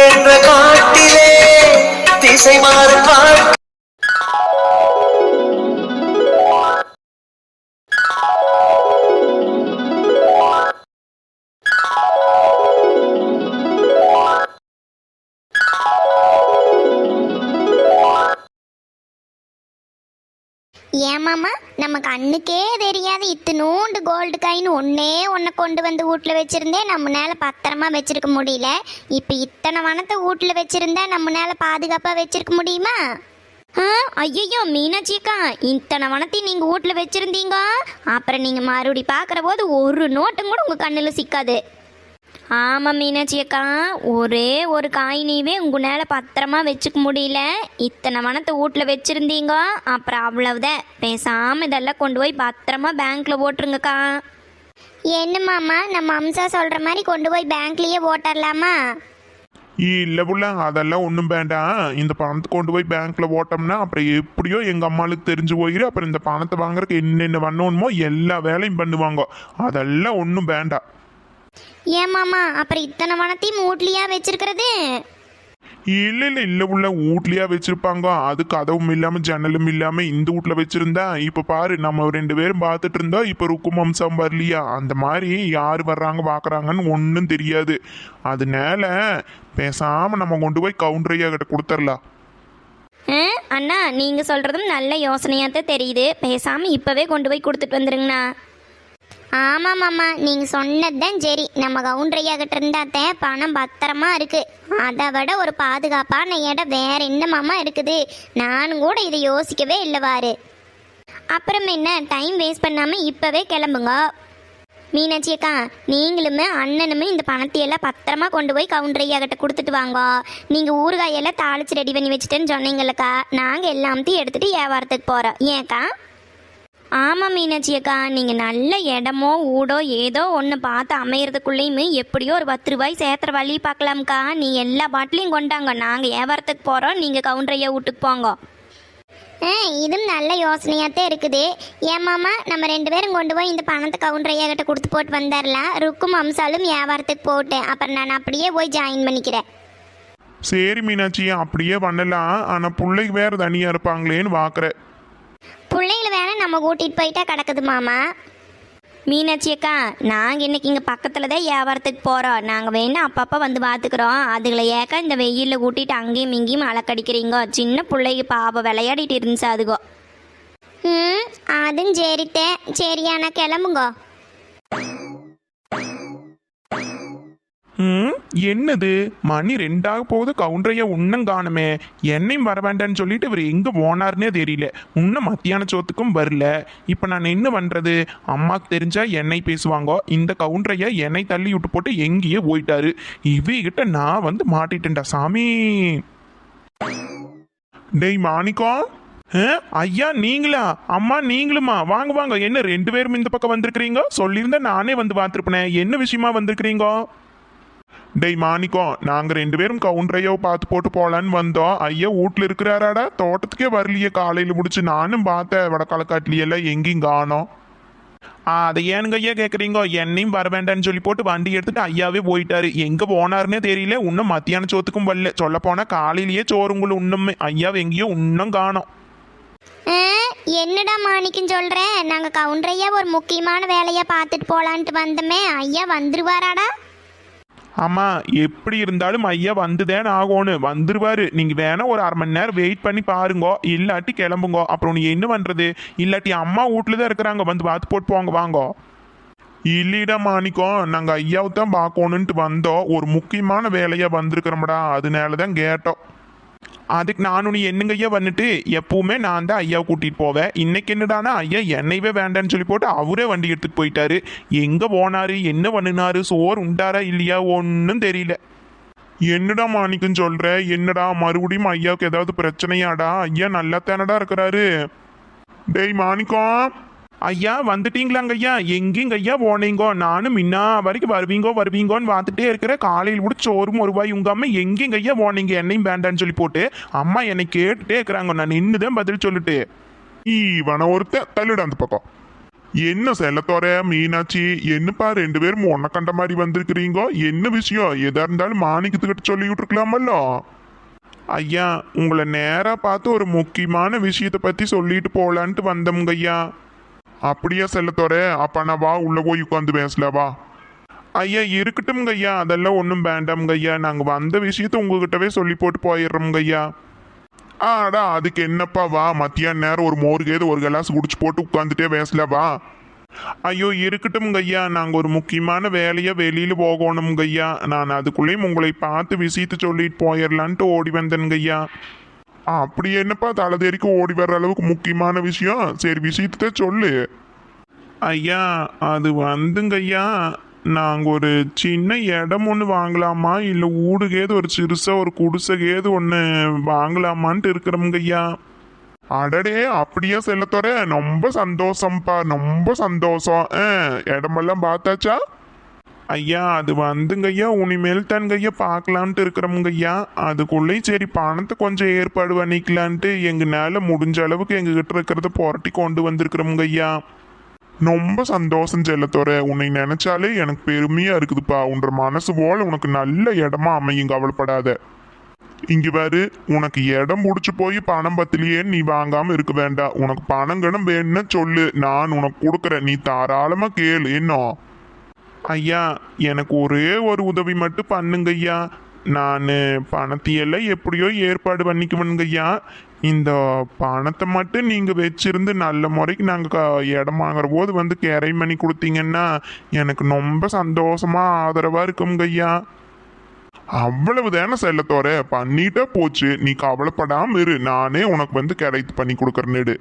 என்ற காட்டிலே திசை மாறும் வாழ்க்கை நமக்கு அண்ணுக்கே தெரியாது. தெரியாத இத்தினூண்டு கோல்டு காயின் ஒன்னே ஒன்றை கொண்டு வந்து வீட்டில் வச்சிருந்தே நம்மளால பத்திரமா வச்சிருக்க முடியல. இப்போ இத்தனை வனத்தை வீட்டில் வச்சிருந்தா நம்மளால பாதுகாப்பாக வச்சிருக்க முடியுமா? ஆ ஐயோ மீனாட்சி அக்கா இத்தனை வனத்தையும் நீங்கள் வீட்டில் வச்சிருந்தீங்க. அப்புறம் நீங்கள் மறுபடி பார்க்குற போது ஒரு நோட்டும் கூட உங்கள் கண்ணில் சிக்காது. ஆமாம் மீனாட்சி அக்கா. ஒரே ஒரு காயினியவே உங்களால் பத்திரமா வச்சுக்க முடியல. இத்தனை வனத்தை வீட்டில் வச்சுருந்தீங்க. அப்புறம் அவ்வளவுதான் பேசாமல் இதெல்லாம் கொண்டு போய் பத்திரமா பேங்க்கில் போட்டுருங்கக்கா. என்ன மாமா நம்ம அம்சா சொல்கிற மாதிரி கொண்டு போய் பேங்க்லேயே போட்டுடலாமா இல்ல புள்ள அதெல்லாம் ஒன்றும் வேண்டாம். இந்த பணத்தை கொண்டு போய் பேங்க்ல போட்டோம்னா அப்புறம் எப்படியோ எங்க அம்மாளுக்கு தெரிஞ்சு போயிரு அப்புறம் இந்த பணத்தை வாங்குறதுக்கு என்னென்ன பண்ணணுமோ எல்லா வேலையும் பண்ணுவாங்க. அதெல்லாம் ஒன்றும் வேண்டாம். ஏன் மாமா அப்புறம் இத்தனை வனத்தையும் வீட்லையா வச்சிருக்கிறது? இல்ல இல்ல இல்ல உள்ள வீட்லயா வச்சிருப்பாங்க. அது கதவும் இல்லாம ஜன்னலும் இல்லாம இந்த வீட்ல வச்சிருந்தா இப்ப பாரு நம்ம ரெண்டு பேரும் பார்த்துட்டு இருந்தா இப்ப ருக்கும் அம்சம் வரலையா? அந்த மாதிரி யார் வர்றாங்க பாக்குறாங்கன்னு ஒன்றும் தெரியாது. அதனால பேசாம நம்ம கொண்டு போய் கவுண்டரையா கிட்ட கொடுத்துடலாம். ஆ, அண்ணா நீங்கள் சொல்கிறதும் நல்ல யோசனையாக தான் தெரியுது. பேசாமல் இப்போவே கொண்டு போய் கொடுத்துட்டு வந்துருங்கண்ணா. ஆமாம் மாமா. நீங்கள் சொன்னது தான் சரி. நம்ம கவுண்டரையா கிட்ட இருந்தாத்தேன் பணம் பத்திரமா இருக்குது அதை விட ஒரு பாதுகாப்பான இடம் வேற என்ன மாமா இருக்குது? நானும் கூட இதை யோசிக்கவே இல்லைவாரு அப்புறம் என்ன? டைம் வேஸ்ட் பண்ணாமல் இப்போவே கிளம்புங்க. மீனாட்சி அக்கா நீங்களுமே அண்ணனுமே இந்த பணத்தையெல்லாம் பத்திரமா கொண்டு போய் கவுண்டரையா கிட்ட கொடுத்துட்டு வாங்க. நீங்கள் ஊறுகாயெல்லாம் தாளிச்சு ரெடி பண்ணி வச்சுட்டேன்னு சொன்னீங்களக்கா நாங்கள் எல்லாத்தையும் எடுத்துகிட்டு வியாபாரத்துக்கு போகிறோம் ஏன்க்கா ஆமாம் மீனாட்சி அக்கா நீங்கள் நல்ல இடமோ ஊடோ ஏதோ ஒன்று பார்த்து அமையறதுக்குள்ளேயுமே எப்படியோ ஒரு பத்து ரூபாய் சேர்த்துற வழி பார்க்கலாம்க்கா. நீ எல்லா பாட்டிலையும் கொண்டாங்க. நாங்கள் வியாபாரத்துக்கு போகிறோம் நீங்கள் கவுண்டரையா வீட்டுக்கு போங்க. ஆ இதுவும் நல்ல யோசனையாகத்தான் இருக்குது. ஏமாமா நம்ம ரெண்டு பேரும் கொண்டு போய் இந்த பணத்தை கவுண்டரையா கிட்ட கொடுத்து போட்டு வந்துடலாம் ருக்கும் அம்சாலும் வியாபாரத்துக்கு போட்டேன் அப்புறம் நான் அப்படியே போய் ஜாயின் பண்ணிக்கிறேன். சரி மீனாட்சி அப்படியே பண்ணலாம். ஆனா பிள்ளைக்கு வேற தனியா இருப்பாங்களேன்னு பாக்குறேன் பிள்ளைங்கள வேணா நம்ம கூட்டிகிட்டு போயிட்டா கிடக்குது மாமா? மீனாட்சி அக்கா நாங்கள் இன்னைக்கு இங்கே பக்கத்தில் தான் வியாபாரத்துக்கு போகிறோம் நாங்கள் வேணா அப்பப்போ வந்து பார்த்துக்குறோம் அதுகளை ஏக்கா இந்த வெயிலில் கூட்டிகிட்டு அங்கேயும் இங்கேயும் அலக்கடிக்கிறீங்கோ. சின்ன பிள்ளைக்கு பாவம் விளையாடிட்டு இருந்துச்சு அதுகோ. ம் அதுவும் சரிட்டேன் சரியாண்ணா கிளம்புங்கோ. ம்? என்னது? மணி ரெண்டாக போகுது கவுண்டரையா உன்னும் காணுமே. என்னையும் வர வேண்டான்னு சொல்லிட்டு இவர் எங்க போனார்னே தெரியல. இன்னும் மத்தியான சோத்துக்கும் வரல. இப்போ நான் என்ன பண்றது? அம்மாக்கு தெரிஞ்சா என்னை பேசுவாங்க. இந்த கவுண்டரையா என்னை தள்ளி விட்டு போட்டு எங்கேயே போயிட்டாரு. இவகிட்ட நான் வந்து மாட்டிட்டேன்டா சாமி. டேய் மாணிக்கம் ஆ, ஐயா நீங்களா? அம்மா நீங்களுமா? வாங்க வாங்க. என்ன ரெண்டு பேரும் இந்த பக்கம் வந்திருக்கிறீங்க? சொல்லியிருந்தா நானே வந்து பார்த்துருப்பேனே. என்ன விஷயமா வந்திருக்கிறீங்க? டேய் மாணிக்கம் நாங்கள் ரெண்டு பேரும் கவுண்டரையோ பார்த்து போட்டு போகலான்னு வந்தோம். ஐயா வீட்ல இருக்கிறாராடா? தோட்டத்துக்கே வரலையே காலையில் முடிச்சு. நானும் பார்த்தேன் வடக்காலக்காட்டிலையெல்லாம் எங்கேயும் காணோம். ஆ அதை ஏனுங்க ஐயா கேட்குறீங்க என்னையும் வர வேண்டாம்னு சொல்லி போட்டு வண்டி எடுத்துட்டு ஐயாவே போயிட்டாரு. எங்கே போனாருன்னே தெரியல இன்னும் மத்தியான சோத்துக்கும் வரல. சொல்ல போனால் காலையிலேயே சோறுங்குள்ள இன்னுமே ஐயாவை எங்கேயோ இன்னும் காணோம். என்னடா மாணிக்கம் சொல்கிறேன் நாங்கள் கவுண்டரையா ஒரு முக்கியமான வேலையை பார்த்துட்டு போகலான்ட்டு வந்தோமே. ஐயா வந்துருவாராடா? ஆமாம் எப்படி இருந்தாலும் ஐயா வந்துதேன்னு ஆகணும். வந்துருவாரு. நீங்க வேணா ஒரு அரை மணி நேரம் வெயிட் பண்ணி பாருங்க. இல்லாட்டி கிளம்புங்கோ. அப்புறம் நீ என்ன பண்றது? இல்லாட்டி அம்மா வீட்டுல தான் இருக்கிறாங்க. வந்து பார்த்து போட்டு போங்க வாங்கோ. இல்லைடா மாணிக்கம் நாங்கள் ஐயாவை தான் பார்க்கணுன்ட்டு வந்தோம். ஒரு முக்கியமான வேலையாக வந்திருக்கிறோம்டா. அதனால தான் கேட்டோம். அதுக்கு நானும் நீ என்னங்க ஐயா வந்துட்டு? எப்பவுமே நான் தான் ஐயா கூட்டிட்டு போவேன். இன்னைக்கு என்னடானா ஐயா என்னையவே வேண்டான்னு சொல்லி போட்டு அவரே வண்டி எடுத்துட்டு போயிட்டாரு. எங்க போனாரு? என்ன பண்ணினாரு? சோர் உண்டாரா இல்லையா? ஒன்றும் தெரியல. என்னடா மாணிக்கம் சொல்ற? என்னடா மறுபடியும் ஐயாவுக்கு ஏதாவது பிரச்சனையாடா? ஐயா நல்லா தானடா இருக்கிறாரு. டேய் மாணிக்கம். ஐயா வந்துட்டீங்களாங்க ஐயா எங்கேங்க ஐயா போனீங்கோ? நானும் முன்னா வரைக்கும் வருவீங்கோ வருவீங்கோன்னு பார்த்துட்டே இருக்கிற காலையில் கூட சோறும் ஒரு உங்க அம்மா எங்கேங்க ஐயா போனீங்க? என்னையும் வேண்டான்னு சொல்லி போட்டு அம்மா என்னை கேட்டுட்டே இருக்கிறாங்க. நான் நின்றுதான் பதில் சொல்லிட்டு. ஈவன ஒருத்த தள்ளிட அந்த பக்கம். என்ன செல்லத்தோர மீனாட்சி? என்னப்பா ரெண்டு பேரும் ஒன்ன கண்ட மாதிரி வந்திருக்கிறீங்க? என்ன விஷயம்? எதா இருந்தாலும் மாணிக்கத்துக்கிட்ட சொல்லிக்கிட்டு இருக்கலாமல்லோ ஐயா உங்களை நேரா பார்த்து ஒரு முக்கியமான விஷயத்தை பத்தி சொல்லிட்டு போலான்ட்டு வந்தோம்ங்க ஐயா அப்படியே செல்லத்தோர அப்ப நான் வா உள்ள போய் உட்காந்து பேசல வா. ஐயா இருக்கட்டும்ங்க ஐயா. அதெல்லாம் ஒன்றும் வேண்டாம்ங்க ஐயா. நாங்கள் வந்த விஷயத்த உங்ககிட்டவே சொல்லி போட்டு போயிடுறோம்ங்க ஐயா. ஆடா அதுக்கு என்னப்பா வா. மத்தியான நேரம் ஒரு மோர் கேது ஒரு கிளாஸ் குடிச்சு போட்டு உட்காந்துட்டே பேசல வா. ஐயோ இருக்கட்டும் ஐயா. நாங்கள் ஒரு முக்கியமான வேலையாக வெளியில் போகணும் ஐயா. நான் அதுக்குள்ளேயும் உங்களை பார்த்து விஷயத்தை சொல்லிட்டு போயிடலான்ட்டு ஓடி வந்தேனுங்க ஐயா. அப்படி என்னப்பா தலைதேறிக்கு ஓடி வர்ற அளவுக்கு முக்கியமான விஷயம்? சரி விஷயத்தை சொல்லு. ஐயா அது வந்துங்க ஐயா நாங்கள் ஒரு சின்ன இடம் ஒன்று வாங்கலாமா? இல்லை ஊடுகேது ஒரு சிறுசாக ஒரு குடிசைகேது ஒன்று வாங்கலாமான்ட்டு இருக்கிறோமுங்க ஐயா அடடே அப்படியே செல்லத்தோர. ரொம்ப சந்தோஷம்ப்பா ரொம்ப சந்தோஷம். ஆ, இடமெல்லாம் பார்த்தாச்சா? ஐயா அது வந்துங்க ஐயா. உனிமேல் தானுங்க ஐயா பார்க்கலான்ட்டு இருக்கிறோமுங்க ஐயா. அதுக்குள்ளே சரி பணத்தை கொஞ்சம் ஏற்பாடு பண்ணிக்கலான்ட்டு எங்கனால முடிஞ்ச அளவுக்கு எங்ககிட்ட இருக்கிறத புரட்டி கொண்டு வந்திருக்கிறோமுங்க ஐயா. ரொம்ப சந்தோஷம் செல்லத்தோற உன்னை நினைச்சாலே எனக்கு பெருமையா இருக்குதுப்பா. உன்ற மனசு போல உனக்கு நல்ல இடமா அமையும் கவலைப்படாத. இங்க பாரு உனக்கு இடம் முடிச்சு போய் பணம் பத்திலேயே நீ வாங்காம இருக்க வேண்டாம். உனக்கு பணம் கணம் வேணும்னா சொல்லு. நான் உனக்கு கொடுக்குறேன். நீ தாராளமா கேளு என்ன? ஐயா எனக்கு ஒரே ஒரு உதவி மட்டும் பண்ணுங்க ஐயா நான் பணத்தையெல்லாம் எப்படியோ ஏற்பாடு பண்ணிக்குவேனுங்க ஐயா இந்த பணத்தை மட்டும் நீங்கள் வச்சிருந்து நல்ல முறைக்கு நாங்கள் இடம் வாங்குற போது வந்து கேரை பண்ணி கொடுத்தீங்கன்னா எனக்கு ரொம்ப சந்தோஷமாக ஆதரவாக இருக்குங்க ஐயா அவ்வளவு தானே செல்லத்தோர பண்ணிட்டா போச்சு. நீ கவலைப்படாமல் இரு. நானே உனக்கு வந்து கிடைத்து பண்ணி கொடுக்குறேன்னு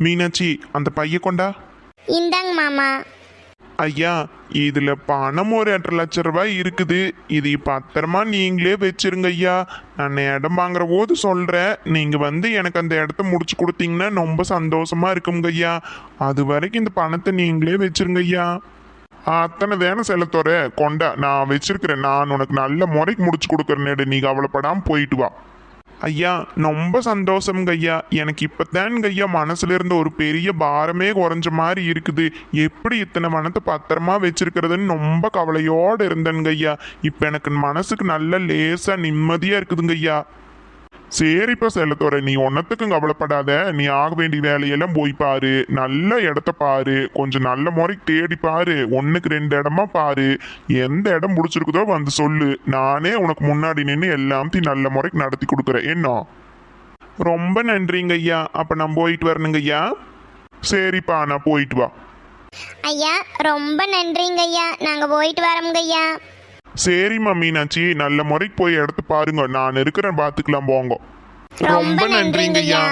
மீனாட்சி அந்த பைய கொண்டா? இந்தாங்க மாமா. ஐயா இதில் பணம் ஒரு எட்டரை லட்ச ரூபாய் இருக்குது. இது பத்திரமா நீங்களே வச்சிருங்க ஐயா. நான் இடம் வாங்குற போது சொல்கிறேன் நீங்கள் வந்து எனக்கு அந்த இடத்த முடிச்சு கொடுத்தீங்கன்னா ரொம்ப சந்தோஷமா இருக்குங்க ஐயா. அது வரைக்கும் இந்த பணத்தை நீங்களே வச்சிருங்க ஐயா. அத்தனை தானே செல்லத்தோர கொண்டா நான் வச்சிருக்கிறேன். நான் உனக்கு நல்ல முறைக்கு முடிச்சு கொடுக்குறேன்னு நீ கவலைப்படாம போயிட்டு வா. ஐயா ரொம்ப சந்தோஷம்ங்க ஐயா எனக்கு இப்போதானுங்க ஐயா மனசுல இருந்த ஒரு பெரிய பாரமே குறைஞ்ச மாதிரி இருக்குது. எப்படி இத்தனை மனத்தை பத்திரமா வச்சிருக்கிறதுன்னு ரொம்ப கவலையோடு இருந்தேனுங்க ஐயா இப்போ எனக்கு மனசுக்கு நல்ல லேசாக நிம்மதியாக இருக்குதுங்க ஐயா சரிப்பா செல்லத்தோட நீ ஒன்னத்துக்கும் கவலைப்படாத. நீ ஆக வேண்டிய வேலையெல்லாம் போய் பாரு. நல்ல இடத்த பாரு. கொஞ்சம் நல்ல முறைக்கு தேடி பாரு. ஒன்றுக்கு ரெண்டு இடமா பாரு. எந்த இடம் முடிச்சிருக்குதோ வந்து சொல்லு. நானே உனக்கு முன்னாடி நின்று எல்லாத்தையும் நல்ல முறைக்கு நடத்தி கொடுக்குறேன். என்ன? ரொம்ப நன்றிங்க ஐயா. அப்போ நான் போயிட்டு வரணுங்க ஐயா. சரிப்பா நான் போயிட்டு வா. ஐயா ரொம்ப நன்றிங்க ஐயா. நாங்கள் போயிட்டு வரோங்க ஐயா. சரிம்மா மீனாட்சி நல்ல முறைக்கு போய் இடத்த பாருங்க. நான் இருக்கிறேன். பார்த்துக்கலாம் போங்க. ரொம்ப நன்றிங்க ஐயா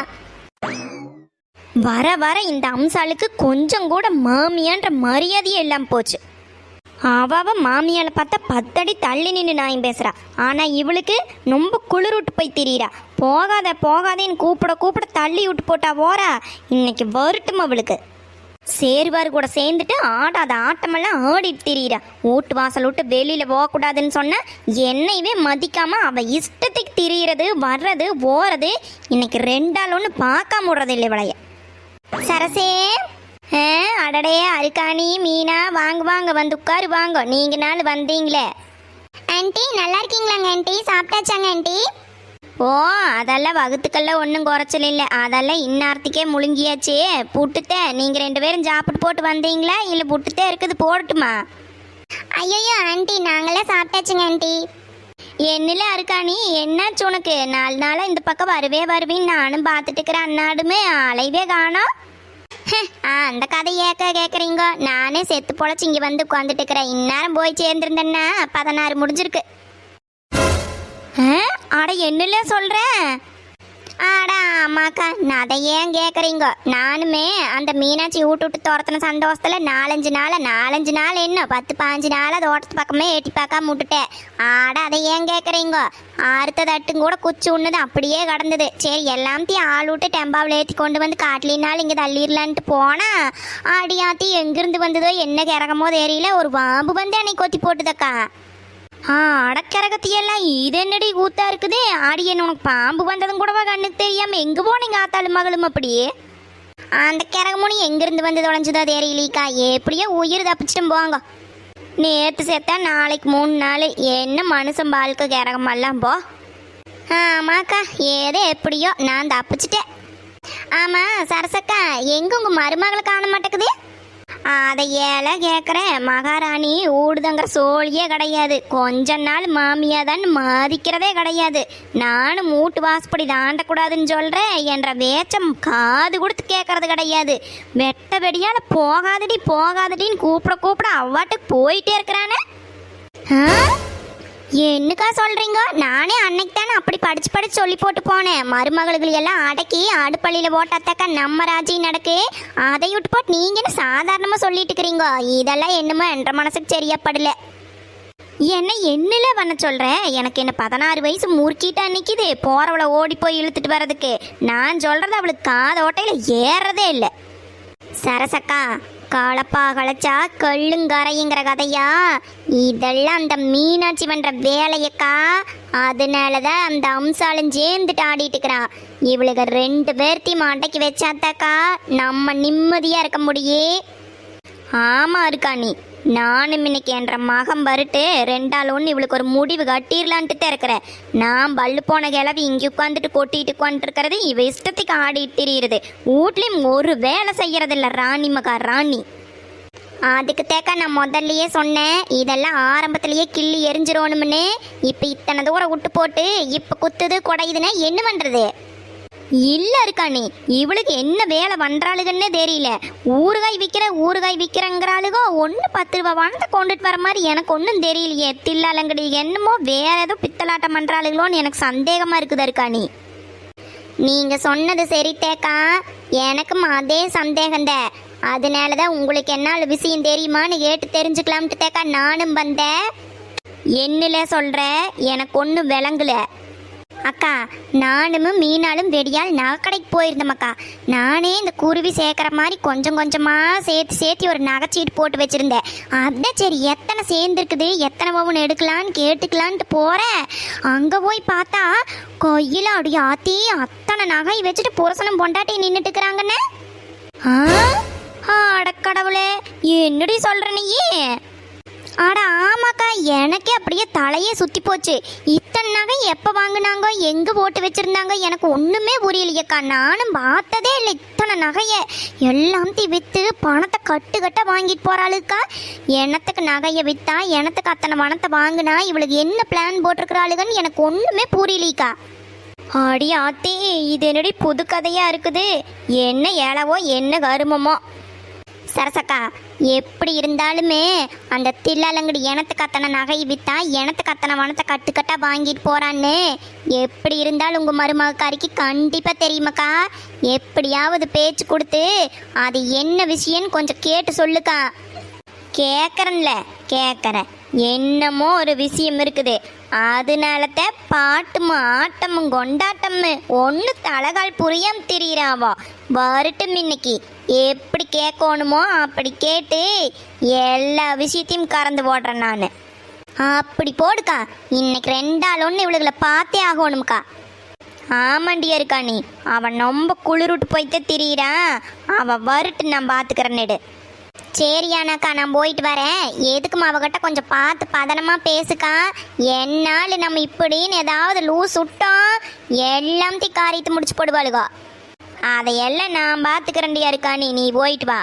வர வர இந்த அம்சாளுக்கு கொஞ்சம் கூட மாமியான்ற மரியாதையே இல்லாம போச்சு. அவ மாமியால பார்த்தா பத்தடி தள்ளி நின்று நாயும் பேசுறா. ஆனா இவளுக்கு ரொம்ப குளிர் விட்டு போய் திரியிறா. போகாத போகாதேன்னு கூப்பிட கூப்பிட தள்ளி விட்டு போட்டா போறா. இன்னைக்கு வருட்டும் அவளுக்கு. சேர்வார் கூட சேர்ந்துட்டு ஆடாத ஆட்டமெல்லாம் ஆடிட்டு திரியிறா. வீட்டு வாசல் விட்டு வெளியில போகக்கூடாதுன்னு சொன்ன என்னையவே மதிக்காம அவ இஷ்டத்துக்கு திரியிறது வர்றது போறது இன்னைக்கு ரெண்டாள் ஒன்று பார்க்காம விடுறது இல்லை இவளைய. சரசே அடடே அருக்காணி மீனா வாங்க வாங்க வந்து உட்காரு வாங்க. நீங்க நாள் வந்தீங்களே. ஆன்ட்டி நல்லா இருக்கீங்களாங்க ஆன்ட்டி சாப்பிட்டாச்சாங்க ஆன்ட்டி ஓ அதெல்லாம் வகுத்துக்கெல்லாம் ஒன்றும் குறைச்சல் இல்லை. அதெல்லாம் இந்நேரத்துக்கே முழுங்கியாச்சே. புட்டுத்த நீங்கள் ரெண்டு பேரும் சாப்பிட்டு போட்டு வந்தீங்களா? இல்லை புட்டுத்தே இருக்குது போடட்டுமா? ஐயோ ஆன்ட்டி நாங்களே சாப்பிட்டாச்சுங்க ஆன்ட்டி என்னல இருக்கா நீ? என்னாச்சு உனக்கு? நாலு நாளாக இந்த பக்கம் வரவே வருவின்னு நானும் பார்த்துட்டு இருக்கிறேன் அன்னாடுமே அலைவே காணோம் ஹ், ஆ அந்த கதை ஏக்க கேட்குறீங்க நானே செத்து பொழைச்சி இங்கே வந்து உட்காந்துட்டு இருக்கிறேன். இந்நேரம் போய் சேர்ந்துருந்தேன்னா பதினாறு முடிஞ்சிருக்கு. ஆ, அட என்னல சொல்ற? ஆடா ஆமாக்கா நான் அதை ஏன் கேட்குறீங்க நானுமே அந்த மீனாட்சி விட்டு விட்டு சந்தோஷத்தில் நாலஞ்சு நாள் நாலஞ்சு நாள் என்ன? பத்து பாஞ்சு நாள் தோட்டத்து பக்கமே ஏட்டி பார்க்காம விட்டுட்டேன். ஆடா அதை ஏன் கேட்குறீங்க ஆறுத்த தட்டும் கூட குச்சி உண்ணுது அப்படியே கடந்தது. சரி எல்லாத்தையும் ஆள் விட்டு டெம்பாவில் ஏற்றி கொண்டு வந்து காட்டிலினாலும் இங்கே தள்ளிடலான்ட்டு போனால் ஆடியாத்தி எங்கிருந்து வந்ததோ என்ன கிறகமோ தெரியல ஒரு வாம்பு வந்து என்னை கொத்தி போட்டுதக்கா. ஆ அடக்கரகத்தியெல்லாம் இது என்னடி கூத்தா இருக்குது? ஆடியன் உனக்கு பாம்பு வந்ததும் கூடவா கண்ணுக்கு தெரியாம எங்க போனீங்க ஆத்தாலும் மகளும் அப்படியே? அந்த கிறகமுனி எங்கிருந்து வந்து தொலைஞ்சதோ தெரியலீக்கா எப்படியோ உயிர் தப்பிச்சிட்டு போங்க. நேற்று சேர்த்தா நாளைக்கு மூணு நாள். என்ன மனுஷன் வாழ்க்கை கிரகமெல்லாம் போ. ஆமாக்கா ஏதோ எப்படியோ நான் தப்பிச்சிட்டேன். ஆமாம் சரசக்கா எங்கே உங்கள் மருமகளை காண மாட்டேங்குது? அதை ஏழை கேட்குறேன் மகாராணி ஊடுதங்கிற சோழியே கிடையாது. கொஞ்ச நாள் மாமியா தான் மதிக்கிறதே கிடையாது. நானும் மூட்டு வாசப்படி தாண்டக்கூடாதுன்னு சொல்கிறேன் என்ற வேச்சம் காது கொடுத்து கேட்கறது கிடையாது. வெட்ட வெடியால் போகாதடி போகாதடின்னு கூப்பிட கூப்பிட அவ்வாட்டுக்கு போயிட்டே இருக்கிறானே. ஆ? என்னக்கா சொல்கிறீங்க நானே அன்னைக்கு தானே அப்படி படித்து படித்து சொல்லி போட்டு போனேன். மருமகளுக்கு எல்லாம் அடக்கி அடுப்பள்ளியில போட்டாத்தாக்கா நம்ம ராஜி நடக்கு. அதை விட்டு போட்டு நீங்கள் சாதாரணமாக சொல்லிட்டு இருக்கிறீங்க? இதெல்லாம் என்னமோ என்ற மனசுக்கு சரியப்படல என்ன என்னல பண்ண சொல்கிறேன் எனக்கு என்ன பதினாறு வயசு முறுக்கிட்டா நிற்கிது போகிறவளை ஓடி போய் இழுத்துட்டு வர்றதுக்கு. நான் சொல்கிறது அவளுக்கு காதோட்டையில் ஏறதே இல்லை. சரசக்கா காலப்பா களைச்சா கள்ளுங்கரைங்கிற கதையா? இதெல்லாம் அந்த மீனாட்சி பண்ற வேலையக்கா. அதனாலதான் அந்த அம்சாலும் சேர்ந்துட்டு ஆடிட்டு இருக்கிறான் இவளுக்கு ரெண்டு பேர்த்தையும் அடக்கி வச்சாத்தாக்கா. நம்ம நிம்மதியா இருக்க முடியே. ஆமா இருக்கா நீ நானும் இன்னைக்கு என்ற மகம் வருட்டு ரெண்டாள் ஒன்று இவளுக்கு ஒரு முடிவு கட்டிடலான்ட்டு தான் இருக்கிறேன். நான் பல்லு போன கிளவி இங்கே உட்காந்துட்டு கொட்டிட்டு உட்காந்துருக்கிறது இவ இஷ்டத்துக்கு ஆடிட்டு திரியுறது. வீட்லேயும் ஒரு வேலை செய்யறதில்ல ராணி மகா ராணி. அதுக்கு தேக்க நான் முதல்லையே சொன்னேன் இதெல்லாம் ஆரம்பத்திலேயே கிள்ளி எரிஞ்சிரோணும்னு இப்போ இத்தனை தூரம் விட்டு போட்டு இப்போ குத்துது குடையுதுன்னா என்ன பண்ணுறது இல்ல இருக்கானே இவளுக்கு என்ன வேலை பண்றாளுகன்னே தெரியல. ஊறுகாய் விற்கிற ஊறுகாய் விற்கிறங்கிறாளுகோ ஒன்று பத்து ரூபா வானத்தை கொண்டுட்டு வர மாதிரி எனக்கு ஒன்றும் தெரியலையே. தில்லாலங்கடி என்னமோ வேற ஏதோ பித்தலாட்டம் பண்றாளுகளோன்னு எனக்கு சந்தேகமா இருக்குது இருக்கானி நீங்க சொன்னது சரி தேக்கா. எனக்கும் அதே சந்தேகந்த அதனால தான் உங்களுக்கு என்ன விஷயம் தெரியுமான்னு கேட்டு தெரிஞ்சுக்கலாம்ட்டு தேக்கா நானும் வந்தேன். என்னல சொல்கிற எனக்கு ஒன்றும் விளங்கல. அக்கா நானும் மீனாலும் வெடியால் நகைக்கடைக்கு போயிருந்தோம் அக்கா. நானே இந்த குருவி சேர்க்குற மாதிரி கொஞ்சம் கொஞ்சமாக சேர்த்து சேர்த்து ஒரு நகைச்சீட்டு போட்டு வச்சுருந்தேன். அதான் சரி எத்தனை சேர்ந்துருக்குது எத்தனை பவுன் எடுக்கலான்னு கேட்டுக்கலான்ட்டு போகிறேன் அங்கே போய் பார்த்தா கொய்யில் அப்படியே ஆத்தி அத்தனை நகை வச்சுட்டு புரசனம் பொண்டாட்டி நின்றுட்டு இருக்கிறாங்கண்ணே ஆ? அடக்கடவுளே என்னடி சொல்கிற நீயே? ஆட ஆமாக்கா எனக்கே அப்படியே தலையே சுத்தி போச்சு. இத்தனை நகை எப்போ வாங்கினாங்க எங்கே போட்டு வச்சிருந்தாங்க எனக்கு ஒன்றுமே புரியலையக்கா. நானும் பார்த்ததே இல்லை இத்தனை நகையை. எல்லாத்தையும் விற்று பணத்தை கட்டு கட்ட வாங்கிட்டு போகிறாளுக்கா எனத்துக்கு நகையை விற்றா எனத்துக்கு அத்தனை பணத்தை வாங்கினா இவளுக்கு என்ன பிளான் போட்டிருக்கிறாளுகன்னு எனக்கு ஒன்றுமே புரியலைக்கா. அடி ஆத்தி இது என்னடி புது கதையா இருக்குது? என்ன ஏழவோ என்ன கருமமோ. சரசக்கா எப்படி இருந்தாலுமே அந்த தில்லாலங்கடி எனத்துக்கு அத்தனை நகை வித்தா எனத்துக்கு அத்தனை வனத்தை கட்டுக்கட்டா வாங்கிட்டு போறான்னு. எப்படி இருந்தாலும் உங்க மருமகக்காரிக்கு கண்டிப்பா தெரியுமாக்கா? எப்படியாவது பேச்சு கொடுத்து அது என்ன விஷயம்னு கொஞ்சம் கேட்டு சொல்லுக்கா. கேட்குறேன்ல கேட்குறேன் என்னமோ ஒரு விஷயம் இருக்குது. அதனாலத்த பாட்டும் ஆட்டமும் கொண்டாட்டமும் ஒன்று தலகால் புரியாம திரியிறாவோ. வரட்டும் இன்னைக்கு. எப்படி கேட்கணுமோ அப்படி கேட்டு எல்லா விஷயத்தையும் கறந்து போடுறேன் நான். அப்படி போடுக்கா. இன்னைக்கு ரெண்டாள் ஒன்று இவளுகளை பார்த்தே ஆகணும்க்கா. ஆமாண்டியா இருக்கா நீ. அவன் ரொம்ப குளிர்விட்டு போய்த்தே திரியிறான். அவன் வருட்டு நான் பார்த்துக்கிறேன்னுடு சரியானாக்கா நான் போயிட்டு வரேன். எதுக்கும் அவகிட்ட கொஞ்சம் பார்த்து பதனமாக பேசுக்கா. என்னால் நம்ம இப்படின்னு ஏதாவது லூஸ் விட்டோம் எல்லாத்தையும் காரியத்தை முடிச்சு போடுவாளுகோ. அதையெல்லாம் நான் பார்த்துக்கிறேன்டியா இருக்கா நீ நீ போயிட்டு வா.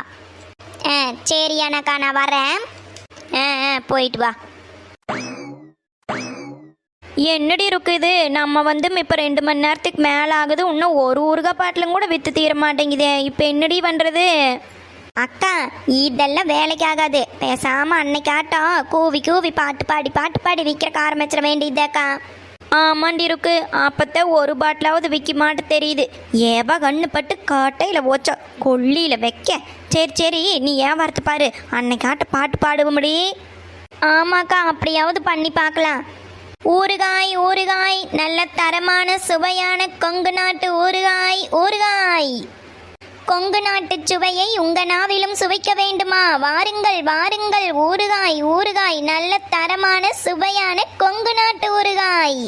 ஆ சரியானாக்கா நான் வரேன் ஆ ஆ போயிட்டு வா. என்னடி இருக்குது நம்ம வந்து இப்போ ரெண்டு மணி நேரத்துக்கு மேலே ஆகுது இன்னும் ஒரு ஊறுகாய் பாட்டிலும் கூட விற்று தீர மாட்டேங்குதே. இப்போ என்னடி பண்ணுறது அக்கா இதெல்லாம் வேலைக்கு ஆகாது. பேசாம அன்னைக்காட்டம் கூவி கூவி பாட்டு பாடி பாட்டு பாடி விற்கிறக்க ஆரம்பிச்சிட வேண்டியதாக்கா ஆமாண்டி இருக்கு அப்பத்த ஒரு பாட்டிலாவது விற்க மாட்டு தெரியுது. ஏவா கண்ணு பட்டு காட்டையில் ஓச்சா கொல்லியில் வைக்க. சரி சரி நீ ஏன் வரத்து பாரு. அன்னைக்காட்ட பாட்டு பாடுவ முடி ஆமாக்கா அப்படியாவது பண்ணி பார்க்கலாம் ஊறுகாய் ஊறுகாய் நல்ல தரமான சுவையான கொங்கு நாட்டு ஊறுகாய் ஊறுகாய். கொங்கு நாட்டு சுவையை உங்க நாவிலும் சுவைக்க வேண்டுமா? வாருங்கள் வாருங்கள். ஊறுகாய் ஊறுகாய் நல்ல தரமான சுவையான கொங்கு நாட்டு ஊறுகாய்.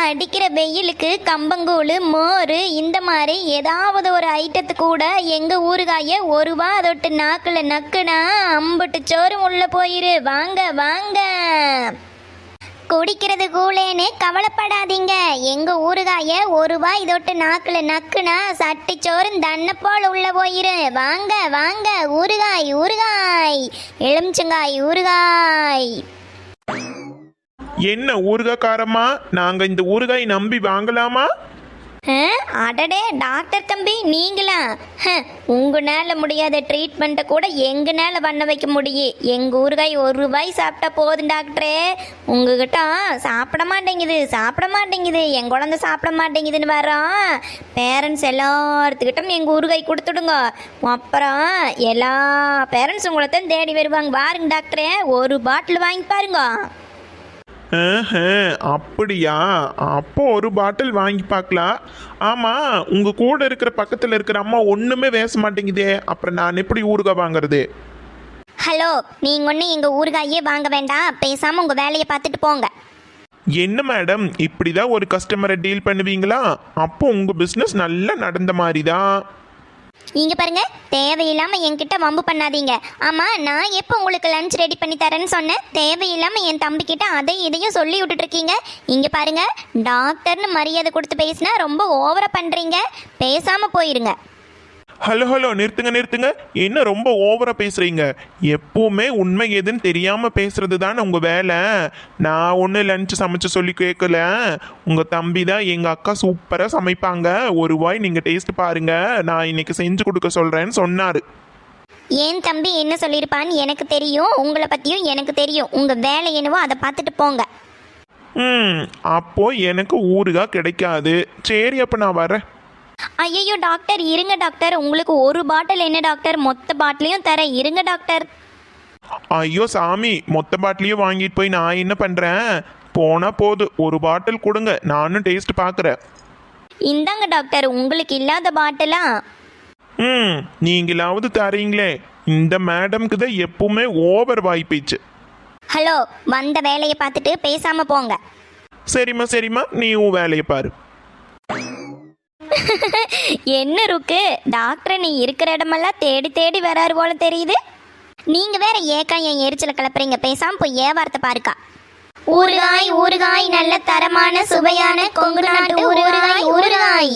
அடிக்கிற வெயிலுக்கு கம்பங்கூழ் மோர் இந்த மாதிரி ஏதாவது ஒரு ஐட்டத்து கூட எங்கள் ஊறுகாய ஒரு ரூபா அதொட்டு நாக்கில் நக்குனா அம்புட்டு சோறு உள்ளே போயிரு. வாங்க வாங்க. குடிக்கிறது கூலேன்னு கவலைப்படாதீங்க. எங்க ஊறுகாய ஒரு ரூபாய் இதொட்டு நாக்குல நக்குனா சட்டி சோறும் தன்னை போல் உள்ள போயிரு. வாங்க வாங்க. ஊறுகாய் ஊறுகாய். எலுமிச்சங்காய் ஊறுகாய். என்ன ஊறுகாய்க்காரம்மா நாங்க இந்த ஊறுகாய் நம்பி வாங்கலாமா? அடடே டாக்டர் தம்பி நீங்களா? ஹ, உங்களால முடியாத ட்ரீட்மெண்ட்டை கூட எங்கனால பண்ண வைக்க முடியும் எங்கள் ஊறுகாய் ஒரு ரூபாய் சாப்பிட்டா போதும் டாக்டரே. உங்ககிட்ட சாப்பிட மாட்டேங்குது சாப்பிட மாட்டேங்குது. என் குழந்தை சாப்பிட மாட்டேங்குதுன்னு வரோம் பேரண்ட்ஸ் எல்லாத்துக்கிட்டும் எங்கள் ஊறுகாய் கொடுத்துடுங்க. அப்புறம் எல்லா பேரண்ட்ஸ் உங்களை தான் தேடி வருவாங்க. பாருங்க டாக்டரே. ஒரு பாட்டில் வாங்கி பாருங்க. அப்படியா? அப்போ ஒரு பாட்டில் வாங்கி பார்க்கலாம் ஆமா உங்க கூட இருக்கிற பக்கத்துல இருக்கிற அம்மா ஒண்ணுமே பேச மாட்டேங்குதே. அப்புறம் நான் எப்படி ஊறுகாய் வாங்குறது? ஹலோ நீங்கள் ஒன்றும் எங்கள் ஊறுகாயே வாங்க வேண்டாம். பேசாமல் உங்கள் வேலையை பார்த்துட்டு போங்க. என்ன மேடம் இப்படிதான் ஒரு கஸ்டமரை டீல் பண்ணுவீங்களா? அப்போ உங்க பிசினஸ் நல்லா நடந்த மாதிரி தான் இங்க பாருங்க தேவையில்லாம என்கிட்ட வம்பு பண்ணாதீங்க. ஆமா நான் எப்போ உங்களுக்கு லஞ்ச் ரெடி பண்ணி தரேன்னு சொன்னேன்? தேவையில்லாம என் தம்பி கிட்ட அதை இதையும் சொல்லி விட்டுட்டு இருக்கீங்க இங்க பாருங்க டாக்டர்னு மரியாதை கொடுத்து பேசினா ரொம்ப ஓவரா பண்றீங்க. பேசாம போயிருங்க. ஹலோ ஹலோ நிறுத்துங்க நிறுத்துங்க. என்ன ரொம்ப ஓவரா பேசுறீங்க? எப்பவுமே உண்மை எதுன்னு தெரியாம பேசுறது தானே உங்க வேலை? நான் ஒன்று லஞ்ச் சமைச்சு சொல்லி கேட்கல. உங்க தம்பி தான் எங்க அக்கா சூப்பரா சமைப்பாங்க. ஒரு வாய் நீங்க டேஸ்ட் பாருங்க. நான் இன்னைக்கு செஞ்சு கொடுக்க சொல்றேன்னு சொன்னாரு. ஏன் தம்பி என்ன சொல்லியிருப்பான்னு எனக்கு தெரியும். உங்களை பத்தியும் எனக்கு தெரியும். உங்க வேலை என்னவோ அதை பார்த்துட்டு போங்க. ம் அப்போ எனக்கு ஊறுகாய் கிடைக்காது. சரி அப்போ நான் வரேன். ஐயோ டாக்டர் இருங்க டாக்டர். உங்களுக்கு ஒரு பாட்டில் என்ன டாக்டர்? மொத்த பாட்டிலையும் தரேன். இருங்க டாக்டர். ஐயோ சாமி மொத்த பாட்டிலையும் வாங்கிட்டு போய் நான் என்ன பண்றேன்? போனா போதும் ஒரு பாட்டில் கொடுங்க. நானும் டேஸ்ட் பார்க்குறேன் இந்தாங்க டாக்டர் உங்களுக்கு இல்லாத பாட்டிலா? ம் நீங்களாவது தரீங்களே. இந்த மேடம்க்கு தான் எப்பவுமே ஓவர் வாய்ப்பீச்சு. ஹலோ வந்த வேலையை பார்த்துட்டு பேசாம போங்க. சரிம்மா சரிம்மா. நீ உன் வேலையை பாரு. என்ன ருக்கு? டாக்டர் நீ இருக்கிற இடமெல்லாம் தேடி தேடி வராரு போல தெரியுது. நீங்கள் வேற ஏக்கா என் எரிச்சல கிளப்புறீங்க. பேசாம போய் ஏ வார்த்தை பாருக்கா? ஊறுகாய் ஊறுகாய் நல்ல தரமான சுவையான கொங்கு நாட்டு ஊறுகாய் ஊறுகாய்.